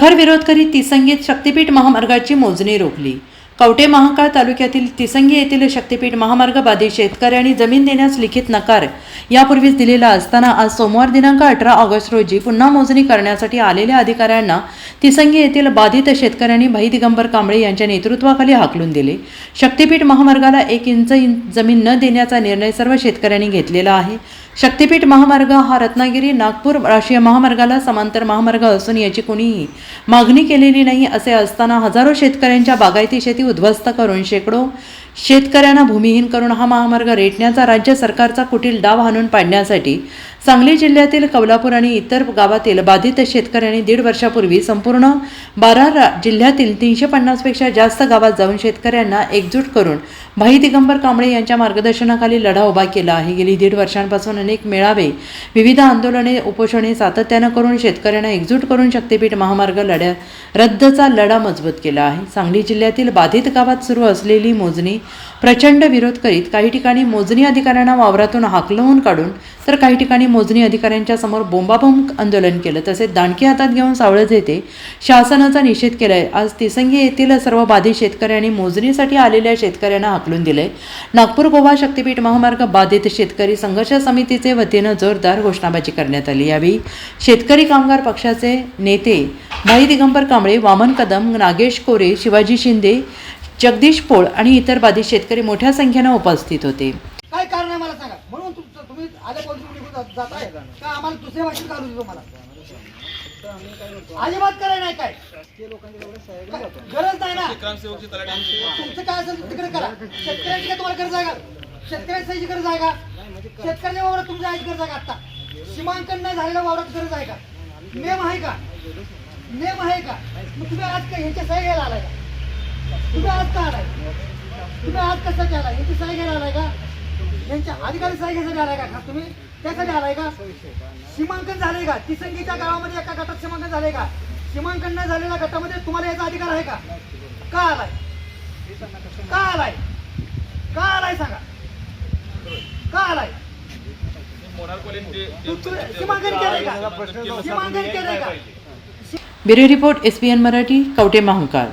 प्रखर विरोध करीत तिसंगीत शक्तीपीठ महामार्गाची मोजणी रोखली. कवटे महाकाळ तालुक्यातील तिसंगी येथील शक्तीपीठ महामार्ग बाधित शेतकऱ्यांनी जमीन देण्यास लिखित नकार यापूर्वीच दिलेला असताना आज सोमवार दिनांक अठरा ऑगस्ट रोजी पुन्हा मोजणी करण्यासाठी आलेल्या अधिकाऱ्यांना तिसंगी येथील बाधित शेतकऱ्यांनी भाई दिगंबर कांबळे यांच्या नेतृत्वाखाली हाकलून दिले. शक्तीपीठ महामार्गाला एक इंच इन- जमीन न देण्याचा निर्णय सर्व शेतकऱ्यांनी घेतलेला आहे. शक्तीपीठ महामार्ग हा रत्नागिरी नागपूर राष्ट्रीय महामार्गाला समांतर महामार्ग असून याची कोणीही मागणी केलेली नाही असे असताना हजारो शेतकऱ्यांच्या बागायती शेती उद्ध्वस्त करून शेकडो शेतकऱ्यांना भूमिहीन करून हा महामार्ग रेटण्याचा राज्य सरकारचा कुटील डाव हाणून पाडण्यासाठी सांगली जिल्ह्यातील कौलापूर आणि इतर गावातील बाधित शेतकऱ्यांनी दीड वर्षापूर्वी संपूर्ण बारा रा जिल्ह्यातील तीनशे पन्नासपेक्षा जास्त गावात जाऊन शेतकऱ्यांना एकजूट करून भाई दिगंबर कांबळे यांच्या मार्गदर्शनाखाली लढा उभा केला. आहे गेली दीड वर्षांपासून अनेक मेळावे विविध आंदोलने उपोषणे सातत्यानं करून शेतकऱ्यांना एकजूट करून शक्तीपीठ महामार्ग लढ्या रद्दचा लढा मजबूत केला आहे. सांगली जिल्ह्यातील बाधित गावात सुरू असलेली मोजणी प्रचंड विरोध करीत काही ठिकाणी मोजणी अधिकाऱ्यांना वावरातून हाकलवून काढून तर काही ठिकाणी मोजणी अधिकाऱ्यांच्या समोर बोंबाबोंब आंदोलन केलं. तसेच दांडकी हातात घेऊन सावळत येथे शासनाचा निषेध केलाय. आज तिसंगी येथील सर्व बाधित शेतकऱ्यांनी मोजणीसाठी आलेल्या शेतकऱ्यांना हाकलून दिले नागपूर गोवा शक्तीपीठ महामार्ग बाधित शेतकरी संघर्ष समितीचे वतीनं जोरदार घोषणाबाजी करण्यात आली. यावेळी शेतकरी कामगार पक्षाचे नेते भाई दिगंबर कांबळे वामन कदम नागेश कोरे शिवाजी शिंदे जगदीश पोळ आणि इतर बाधित शेतकरी मोठ्या संख्येनं उपस्थित होते काय कारण आहे मला सांगा म्हणून निघून जात- का आम्हाला दुसऱ्या भाषेत काढू देतो मला अजिबात करायला नाही काय? गरज नाही ना. तुमचं काय असेल तिकडे करा. शेतकऱ्याची काय तुम्हाला गरज आहे का? शेतकऱ्याची गरज आहे का? शेतकऱ्याच्या वावरात तुमच्या आईची गरज आहे का आता? सीमांकन नाही झालेल्या वावरात गरज आहे का? नेम आहे का? नेम आहे का? मग तुम्ही आज काय ह्यांच्या सही घ्यायला आलाय का? तुम्ही आज का आलाय? तुम्ही आज कसा केला ह्याची सही घ्यायला आलाय का? यांच्या अधिकारी सही आलाय का? खास तुम्ही? त्यासाठी आलाय का? सीमांकन झालंय का? तिसंगीच्या गावामध्ये एका गटात सीमांकन झालंय का? सीमांकन नाही झालेल्या गटामध्ये तुम्हाला याचा अधिकार आहे का? का आलाय? का आलाय? का आलाय सांगा? का आलाय? तू- सीमांकन केलंय का? सीमांकन केलंय का? Bureau report S P N Marathi Kavathe Mahankal